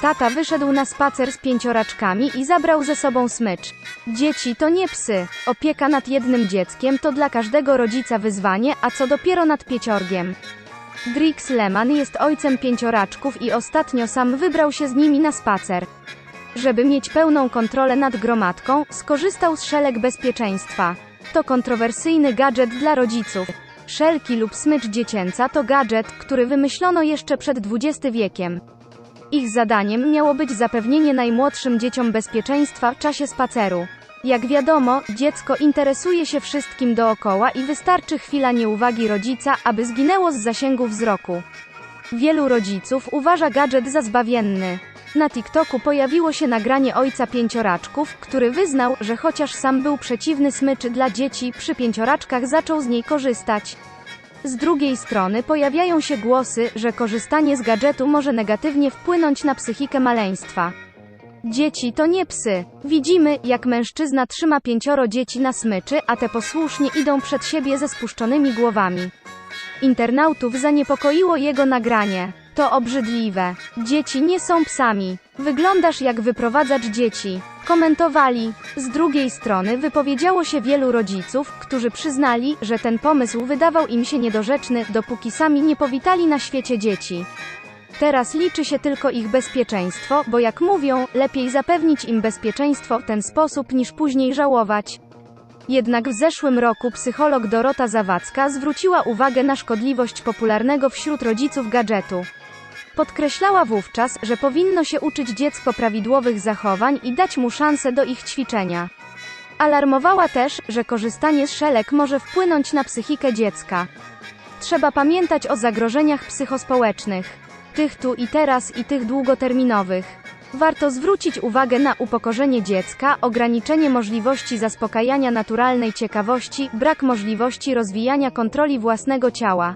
Tata wyszedł na spacer z pięcioraczkami i zabrał ze sobą smycz. Dzieci to nie psy. Opieka nad jednym dzieckiem to dla każdego rodzica wyzwanie, a co dopiero nad pieciorgiem. Drix Lehman jest ojcem pięcioraczków i ostatnio sam wybrał się z nimi na spacer. Żeby mieć pełną kontrolę nad gromadką, skorzystał z szelek bezpieczeństwa. To kontrowersyjny gadżet dla rodziców. Szelki lub smycz dziecięca to gadżet, który wymyślono jeszcze przed XX wiekiem. Ich zadaniem miało być zapewnienie najmłodszym dzieciom bezpieczeństwa w czasie spaceru. Jak wiadomo, dziecko interesuje się wszystkim dookoła i wystarczy chwila nieuwagi rodzica, aby zginęło z zasięgu wzroku. Wielu rodziców uważa gadżet za zbawienny. Na TikToku pojawiło się nagranie ojca pięcioraczków, który wyznał, że chociaż sam był przeciwny smyczy dla dzieci, przy pięcioraczkach zaczął z niej korzystać. Z drugiej strony pojawiają się głosy, że korzystanie z gadżetu może negatywnie wpłynąć na psychikę maleństwa. Dzieci to nie psy. Widzimy, jak mężczyzna trzyma pięcioro dzieci na smyczy, a te posłusznie idą przed siebie ze spuszczonymi głowami. Internautów zaniepokoiło jego nagranie. To obrzydliwe. Dzieci nie są psami. Wyglądasz jak wyprowadzacz dzieci. Komentowali. Z drugiej strony wypowiedziało się wielu rodziców, którzy przyznali, że ten pomysł wydawał im się niedorzeczny, dopóki sami nie powitali na świecie dzieci. Teraz liczy się tylko ich bezpieczeństwo, bo jak mówią, lepiej zapewnić im bezpieczeństwo w ten sposób niż później żałować. Jednak w zeszłym roku psycholog Dorota Zawadzka zwróciła uwagę na szkodliwość popularnego wśród rodziców gadżetu. Podkreślała wówczas, że powinno się uczyć dziecko prawidłowych zachowań i dać mu szansę do ich ćwiczenia. Alarmowała też, że korzystanie z szelek może wpłynąć na psychikę dziecka. Trzeba pamiętać o zagrożeniach psychospołecznych. Tych tu i teraz i tych długoterminowych. Warto zwrócić uwagę na upokorzenie dziecka, ograniczenie możliwości zaspokajania naturalnej ciekawości, brak możliwości rozwijania kontroli własnego ciała.